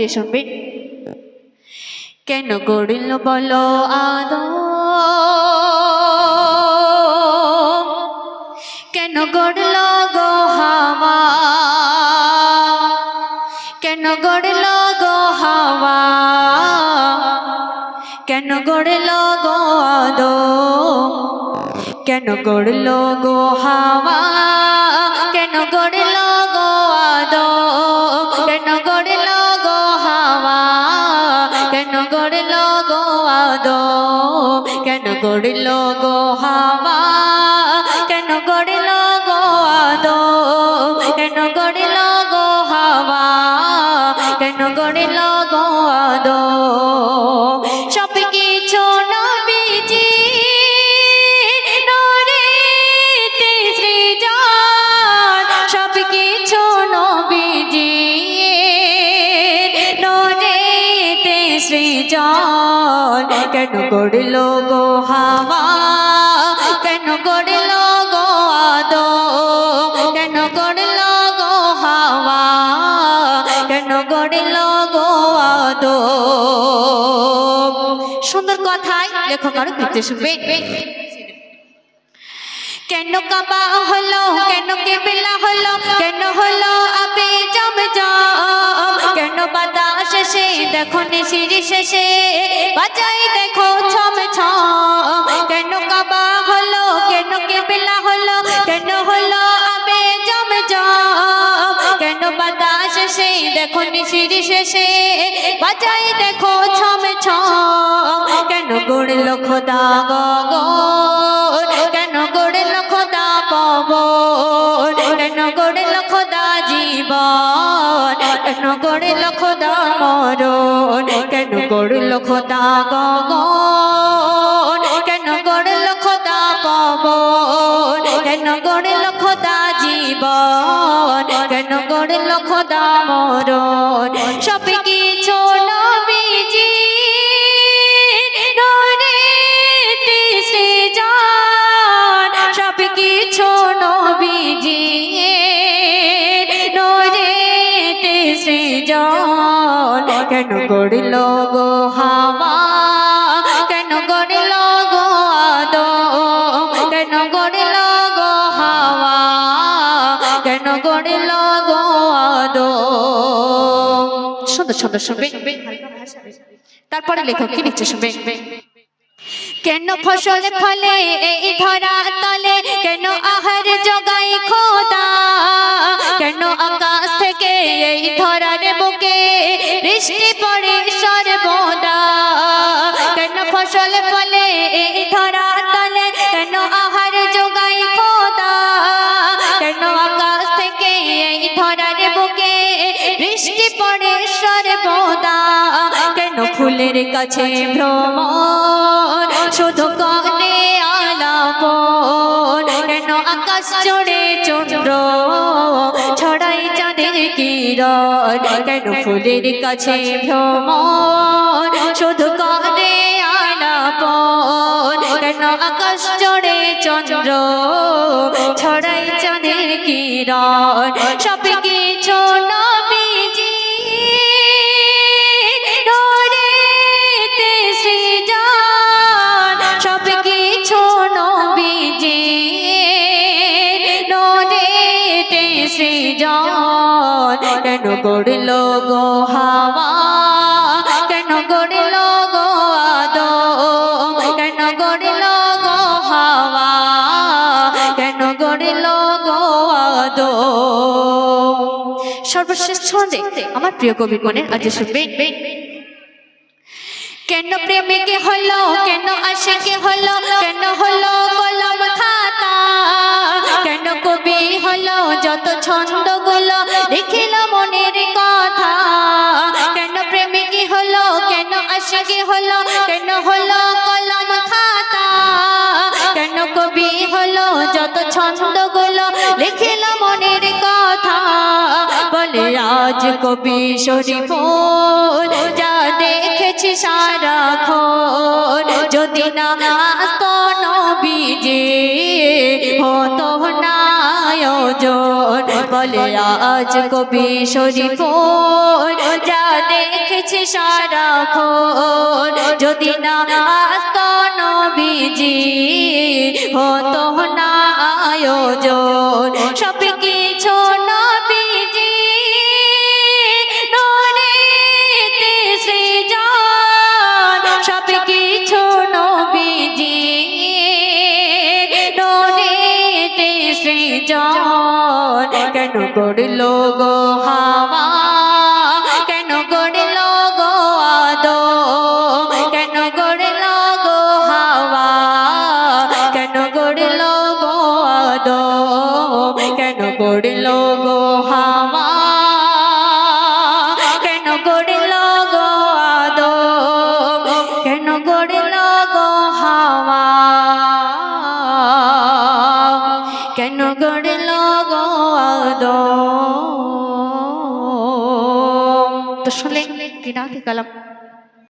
দিয়ে শুনবে কেন গড়িল বলো আদ কেন গড়ল গো হাওয়া? কেন গড়ল গো হাওয়া? কেন গড়ল গো আদ কেন গড়ল গো হাওয়া? কেন গড়ল গো আদ কেন গড়ল গো হাওয়া? কেন গড়ল গো আদ কেন গড়ল গো হাওয়া? কেন গড়ল গো আদ সব কিছু নবীজি নূরেতে সৃজন। সব কিছু নবীজি নূরেতে সৃজন। কেন গড়ল গো হাওয়া? কেন গড়ল গো আদ কেন গড়ল গো হাওয়া? কেন গড়ল গো আদ সুন্দর কথায় লেখক আরও বৃত্তি শুনবে। কেন কাবা হলো, কেন কেবিলা হলো, কেন হলো আবে জম জম কেন বাতাস শেষে দেখো নিশিরি শেষে, বাজাই দেখো ছম ছম কেন কাবা হলো, কেন কেবিলা হলো, কেন হলো আবে জম জম কেন বাতাস শেষে, দেখো নিশিরি শেষে, বাজাই দেখো ছম ছম কেন গড়ল খোদা গগন, কেন গড়ল খোদা পবন। কেন গড়ল খোদা জীবন। কেন গড়ল খোদা মরণ? কেন গড়ল খোদা গগন? কেন গড়ল খোদা পবন কেন গড়ল খোদা জীবন? কেন গড়ল খোদা মরণ? সব কিছু সৃজন কেন গড়ল গো কেন গড়ল গো কেন গড়ল গো কেন গড়ল গো সুন্দর সুন্দর শুনবে তারপরে লেখক কি লিখছে শুনবে কেন ফসল ফলে এই ধরা তলে? কেন আহার জগাই খোদা? কেন থেকে এই ধরার বুকে বৃষ্টি পড়ে সর্বদা। কেন ফসল ফলে এই ধরা তলে? কেন আহার জগাই খোদা? কেন আকাশ থেকে এই ধরার বুকে বৃষ্টি পড়ে সর্বদা? কেন ফুলের কাছে ভ্রমণ? শুধু কনে আলাপ কেন আকাশ চড়ে চন্দ্র? কিরণ কেন ফুলের কাছে ভ্রমণ। শুধু কনে আলাপন কেন আকাশ জোড়ে চন্দ্র ছড়াই চাঁদের কিরণ। সব কিছু নবীজি কেন গড়ল গো হাওয়া? কেন গড়ল গো আদ কেন গড়ল গো হাওয়া? কেন গড়ল গো আদ সর্বশেষ ছন্দে আমার প্রিয় কবি মনের আজ শুনবে। কেন প্রেমিকে হলো? কেন আশিকে হলো? কেন হলো আশিকে হলো, কেন হলো কলম খাতা? কেন কবি হলো, যত ছন্দগুলো লিখিল মনের কথা? বলে আজ কবি শরীফ যা দেখেছি সারাক্ষণ যদি না আসতো নবীজি, হতো না বলে, আজ কবি শরীফ যা দেখেছি সারাক্ষণ, যদি না আসত নবীজি হতো না আয়োজন, সব কিছু নবীজি নরেতে সৃজন। কেন করল গো হাওয়া? কেন করল গো আদো কেন করল গো হাওয়া? কেন করল গো আদো কেন করল গো হাওয়া? কেন করল গো আদো কেন করল গো হাওয়া? কেন করল গো আদো তো শুনলেন কিনা কি কালাম।